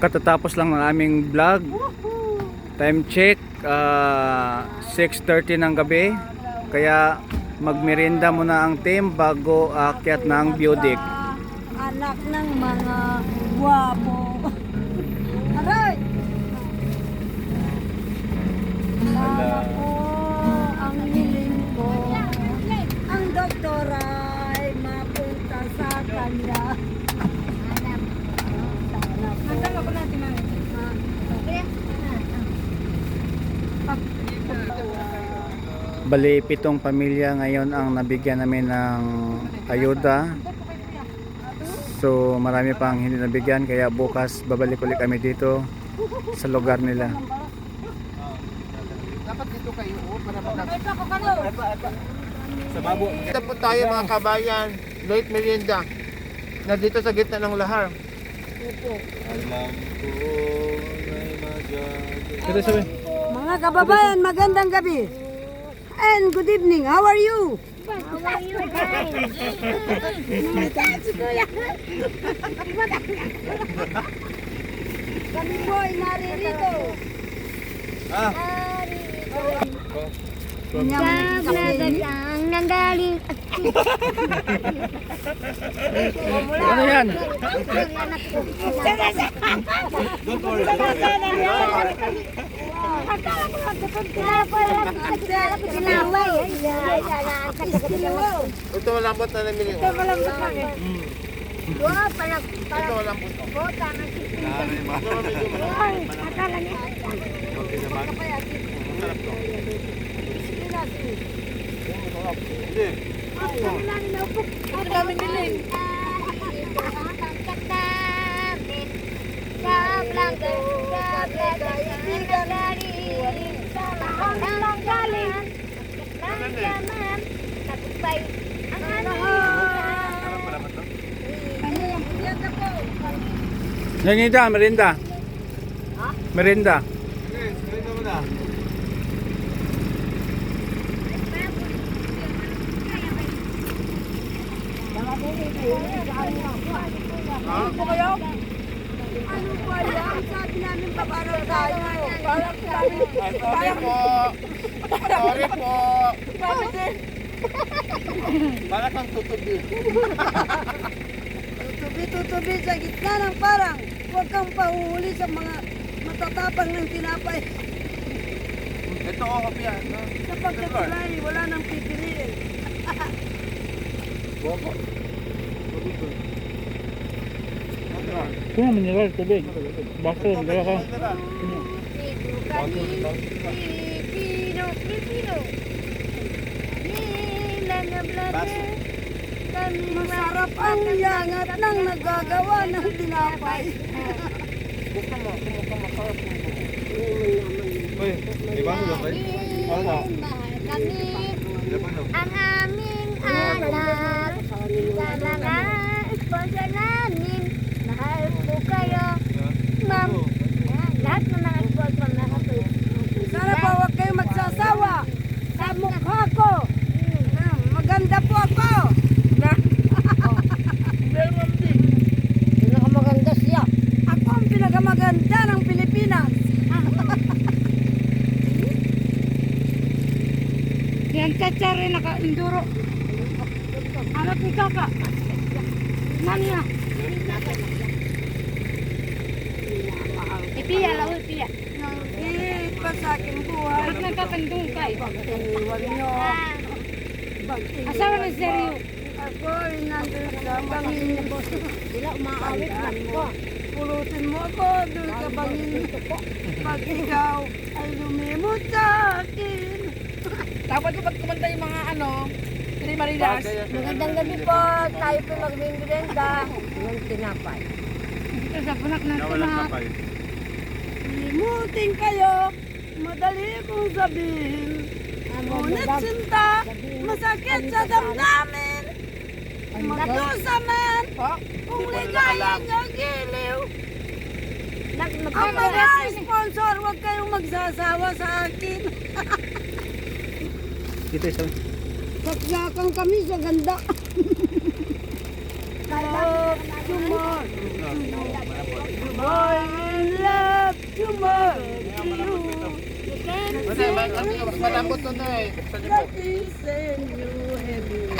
Katatapos lang ng aming vlog. Time check, ah, 6.30 ng gabi. Kaya magmerienda muna ang team bago aakyat ng view deck. Anak ng mga guwapo. Aray! Sana po ang hiling ko. Ang doktor ay mapunta sa kanya. Sana po. Bali, pitong pamilya ngayon ang nabigyan namin ng ayuda. So, marami pang hindi nabigyan kaya bukas babalik ulit kami dito sa lugar nila. Dapat dito kayo oh, para Sa babo. Dito po tayo mga kabayan, late merienda. Na dito sa gitna ng lahar. Mga kababayan, magandang gabi. And good evening. How are you? How are you guys? Kami po ay naririto. Sablagan ang nanggaling. Ano yan? Akala ko magkakagkala ko lang. Akala ko sinaway. Ito malambot na namili. Ito Malambot lang eh. Wow, parang Ito parang malambot. bota ng Ito medyo malambot. Ay, akala niya. Hindi. Ay, kami lang inaupok. Ito kami nilin. Sablang sablang hindi ka galing sa lang galing ng yaman natupay ang ano Nanita, merinda. Merinda. Okay, ganito mo na. Ano ba yan? Sabi namin babaraw tayo. Parang sabi. Ay, sorry po. Sorry po. Para kang tutubi. Tutubi-tutubi sa gitna ng parang. Huwag kang pahuhuli sa mga matatapang ng tinapay. Ito oh, kopya. no? Sa pagkatulay, wala nang pipiliin. Bobo. Kung mineral, tubig. Bakit, dala ka. Filipino, Filipino. Masarap ang yangat ng nagagawa ng tinapay. Gusto mo, kumukhang masarap mo. Uy, di ba. Mahal kami, ang aming anak. Sa mga sponsor namin, mahal po kayo. Ma'am, lahat ng mga sponsor na ako. Sana pa huwag kayong magsasawa sa mukha ko. Ah, Maganda po ako. Na. Pinakamaganda siya. Ako ang pinakamaganda ng Pilipinas. Yan tatsari naka-enduro. Anak ni kaka. Nanya. Ipiya, lawi, ipiya. Nangit pa sa aking buhay. Ba't nagkakandung ka? Pag-iwan nyo. Asawa ni Seryo. Ako nandun sa bangin. Sila umaawit lang ko. Pulutin mo ako doon sa bangin. Pag ikaw ay lumimot sa akin. Dapat ko kumanta yung mga ano, Pili Marinas. Magandang gabi po. Tayo po magmimbrenda. Yung tinapay. Ito sa punak ng tunak. Limutin kayo. Madali kong sabihin. Ngunit sinta, masakit sa damdamin. Magdusa man, kung ligaya niyo giliw. Ang mga sponsor, huwag kayong magsasawa sa akin. Dito isa. Saksakan kami sa ganda. love tomorrow. I love tomorrow to you. You can say Malambot to na eh. that is you have you.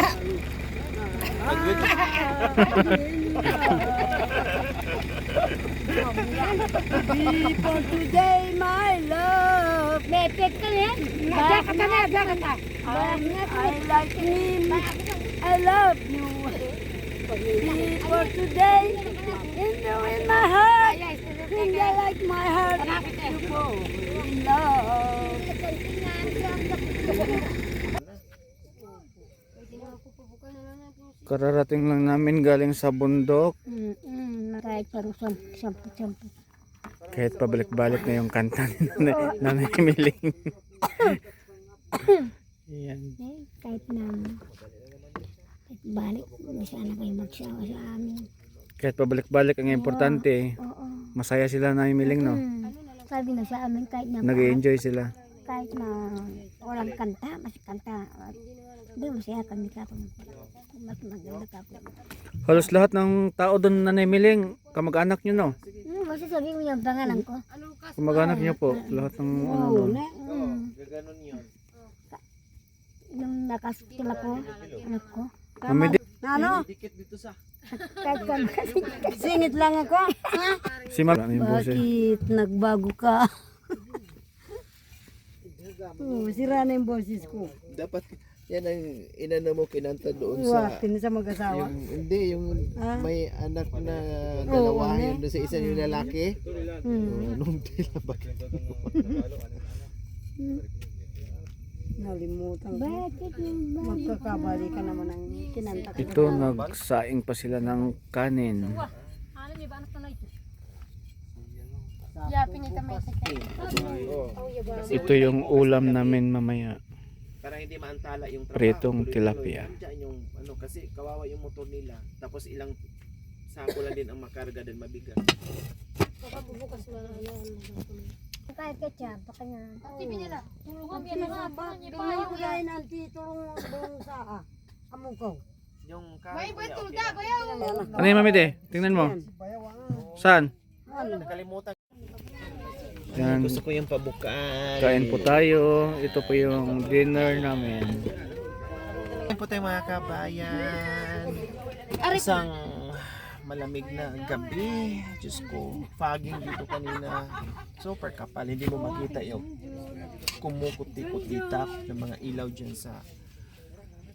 Before today, my love. Effect ka yan. Diyan ka na, ka na. I like him. I love you. For today, in the in my heart, think I like my heart to go in love. Kararating lang namin galing sa bundok. Mm-mm, kahit parang sampu-sampu. Kahit pabalik-balik na yung kanta ni Nanay- Nanay Miling. Yan. Eh, kahit na kahit balik, sana kayo magsawa sa amin. Kahit pabalik-balik ang importante, Oo. masaya sila Nanay Miling, no? Mm, sabi na sa amin kahit na nag enjoy sila. kahit na walang kanta, mas kanta. Hindi, masaya kami ka mas maganda ka po. Halos lahat ng tao doon Nanay Miling, kamag-anak nyo, no? Sabi mo yung pangalan ko. Kamag-anak nyo po, lahat ng ano doon. Hmm. Yung nakasila ko, anak ko. Mami, di- Ano? Kahit kami kasi Singit lang ako. si ano yung boses? Bakit nagbago ka? oh, sira na yung boses ko. Dapat yan ang inano mo kinanta doon sa sa mag-asawa. yung hindi yung Ah? may anak na dalawa Oo, yun doon sa isa yung lalaki. Hmm. Oh, Nung tila ba? Nalimutan ko. bakit yung ba? Magkakabali ka naman ng kinanta ko. Ito, nagsaing pa sila ng kanin. Ito yung ulam namin mamaya. Hindi maantala yung Pritong tilapia. Yung ano kasi kawawa yung motor nila. Tapos ilang sako lang din ang makarga din mabigat. Kahit ketchup, baka nga. Tingnan ko yan ang titulong doon sa ah, amukaw. Yung kahoy kuya, okay lang. Ano yung mami de? Tingnan mo. Saan? Nakalimutan. Yan. Gusto ko yung pabukaan. Kain po tayo. Ito po yung dinner namin. Kain po tayo mga kabayan. Isang malamig na gabi. Diyos ko, fogging dito kanina. Super kapal. Hindi mo makita yung kumukuti-kutitap ng mga ilaw dyan sa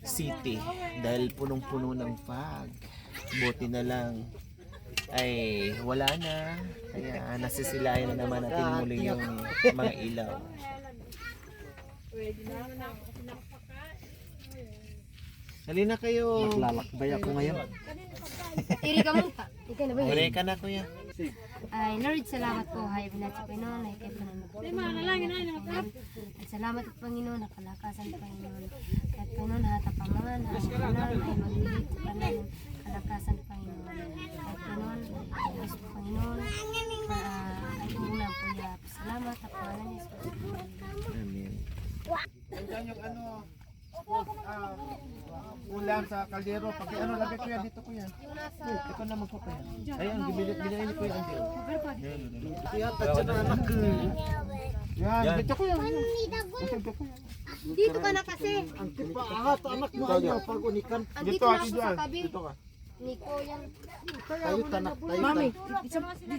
city. Dahil punong-puno ng fog. Buti na lang ay wala na. Kaya nasisilayan na naman natin muli yung mga ilaw. Halina kayo. Lalakbay ako ngayon. Iri ka mo pa. Ikaw na ba yun? Huli ka na kuya. Ay, Lord, salamat po. Hay, binati ko Panginoon. Ay, kay Panginoon. At salamat at Panginoon. Nakalakasan Panginoon. At Panginoon, hatapaman. At Panginoon, ay maglilit ka ng kalakasan Panginoon. At Panginoon, Diyos po Panginoon. ah, ay umulang po ya. Salamat at pangalan ni Jesus. Amen. Nandiyan yung ano, ah, sa kaldero. Pag ano, lagay ko yan dito ko yan. Ito na magpo yan. Ayan, gibilit ginay ko yan. Kaya tatsa na anak. Yan, dito ko yan. Dito ko yan. Dito ka na kasi. Paangat anak mo ayaw pag unikan. Andito Dito ako dito tabi. Dito ka. Niko yan. Tayo tanak tayo Mami.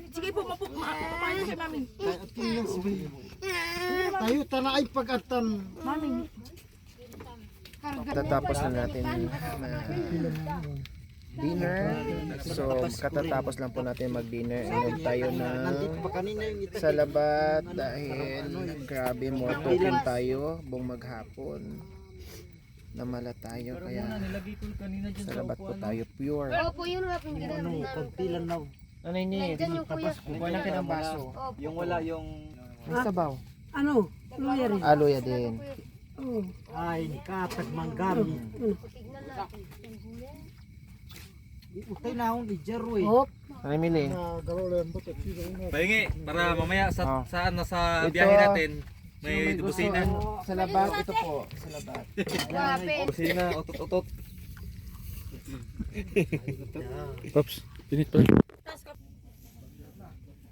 Sige po, mapu, mapapayo si mami. Tayo tanak ay pagatan. Tatapos na natin na dinner. So, katatapos lang po natin mag-dinner. Inom tayo na Nandito pa kanina yung ita. sa labat dahil grabe mo token tayo buong maghapon. Namala tayo kaya sa labat po tayo pure. Opo, yun nga po yung ginagawa namin. Na. Ano yun eh? Diyan yung kuya. Kuha lang kayo ng baso. Yung wala yung sabaw. Ano? Luya rin. Aloya din. Oh. ay katag manggami. Utay na akong ijaro eh. Hop. Ano mili? Pahingi para mamaya sa Oh. saan na sa Ito. biyahe natin may busina. Sa labat, ito po. Sa labat. Busina, utot-utot. Oops. Pinit pala.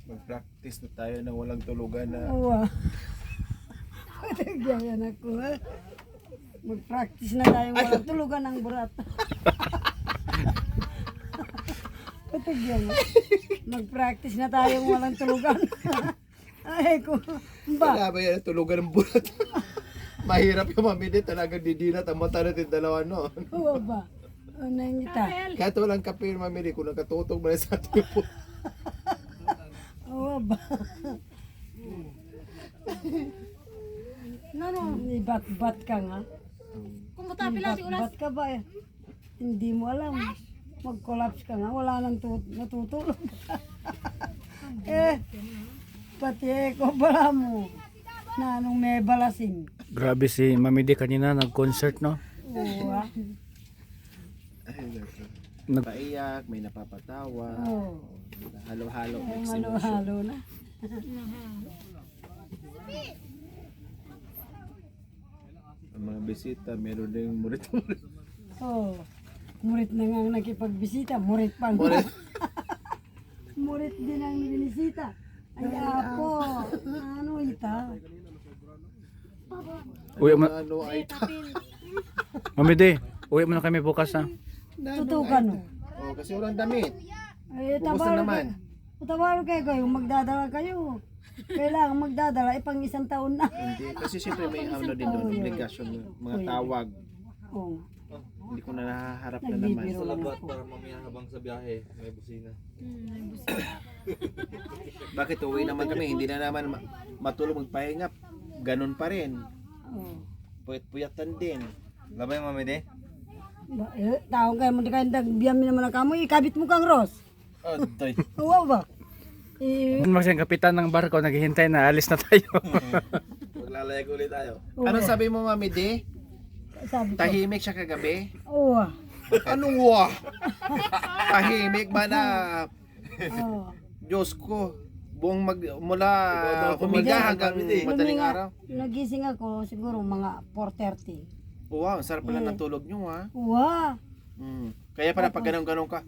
Mag-practice na tayo na walang tulugan na Uwa. Ganyan ako ha. Mag-practice na tayo walang tulugan ng burat. Patigyan mo. Mag-practice na tayo walang tulugan. Ay ko. Ba? Wala ba yan, tulugan ng bulat. Mahirap yung mamili, talagang didilat ang mata natin dalawa no. Oo ba? Ano yung ita? Kahit walang kape yung mamili, kung nakatutog ba sa ating po. Oo ba? Ano? Ibat-bat ka nga. Kung matapi lang si Ulas. Bat ka ba eh? Hindi mo alam. Mag-collapse ka nga, wala nang tut- natutulog. eh, pati eko pala mo. Na anong may balasing. Grabe si Mami D kanina nag-concert no. Oo ah. Nag Paiyak, may napapatawa, Oo. halo-halo. Ay, malo-halo na. Ang mga bisita, meron ding murit-murit. Oo. Murit na nga ang nakipagbisita. Murit pa. Murit. Murit din ang binisita. Ay, apo. Ano ita? uwi mo Ano ay Mami D, uwi mo na kami bukas ha. Tutukan mo. Oh, kasi walang damit. Ay, Kumusta tabaro naman? Tabaro kayo kayo. Magdadala kayo. Kailangan magdadala. Eh, pang isang taon na. Hindi, kasi siyempre may ano din doon, obligasyon, mga tawag. Oo. Hindi ko na nahaharap na naman. Nagbibiro lang Labat ako. para mamaya habang sa biyahe, may busina. Bakit uwi naman kami, hindi na naman ma- matulog magpahinga. Ganun pa rin. Oo. Puyat-puyatan din. Labay mami de? Ba, eh, taong kayo mo di kayo nagbiyan mo naman ang kamoy. Ikabit mo kang Ross. Otoy. Oo ba? Eh, yung kapitan ng barko naghihintay na alis na tayo. Maglalayag ulit tayo. oo. Ano sabi mo, Mami D? sabi ko. Tahimik siya kagabi? Oo. ah. Anong wa? Tahimik ba na? Oo. Diyos ko. Buong mag, mula humiga hanggang madaling Luminga- araw. Nagising ako siguro mga 4.30. Wow, ang sarap pala ng tulog nyo ha. Wow. Mm. Kaya pala pag ganun-ganun ka,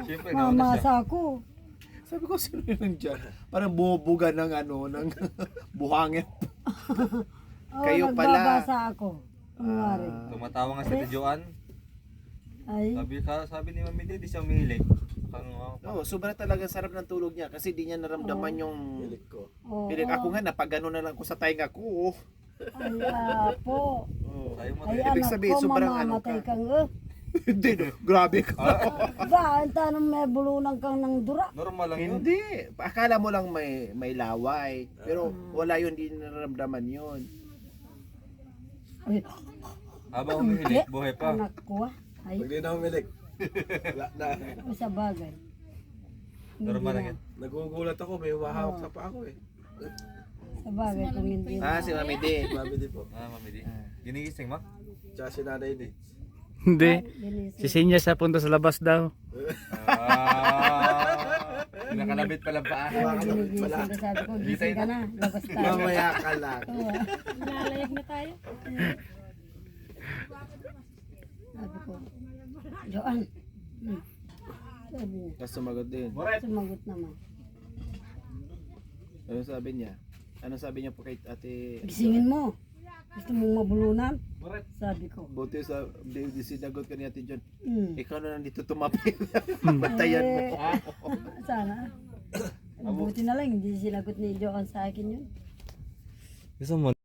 Siyempre, nauna siya. Mamasa ako. sabi ko sino yun nandiyan? Parang bubuga ng ano, ng buhangin. Oo, Kayo pala. nagbabasa ako. Kunwari. Tumatawa nga si Ate Joan. Ay, Sabi, ka, sabi ni Mami de, di siya umihilig. Uh, Oo, sobra talaga sarap ng tulog niya kasi di niya naramdaman yung oo. Pilit ako nga, napagano na lang ko sa tainga ko. oh. Ay, apo. Tayo mo Ay, Ibig anak sabihin, ko, sobrang ano mamamatay ka. kang eh. Hindi, grabe ka. Ba, ang tanong may bulunan kang ng dura. Normal lang yun. Hindi. Akala mo lang may may laway. Pero wala yun, di naramdaman yun. Ay, Habang umihilig, buhay pa. anak ko ah. Ay, Hindi na umilig. Wala na. sa bagay. Normal lang yan. Nagugulat ako, may humahawak sa pa ako eh. Sa bagay kung hindi Ah, si Mami D. Sabi din po. Ah, Mami de. Ginigising mo? Tsaka si nanay din. Hindi. Bilis. Si Sinya sa punta sa labas daw. Ah, Nakalabit pala pa. Ay, ginigising ko sabi ko, gising ka na, labas tayo. Mamaya ka lang. Lalayag na tayo. Sabi ko, Joan. Tapos sumagot din. sumagot naman. Ano sabi niya? Ano sabi niya po kay ate? Gisingin mo. Gusto mong mabulunan? Sabi ko. Buti sa di, di sinagot ka ni ate John. Hmm. Ikaw na nandito tumapil. Bantayan mo. Eh, sana. Buti na lang, hindi sinagot ni Joan sa akin yun. Gusto mo?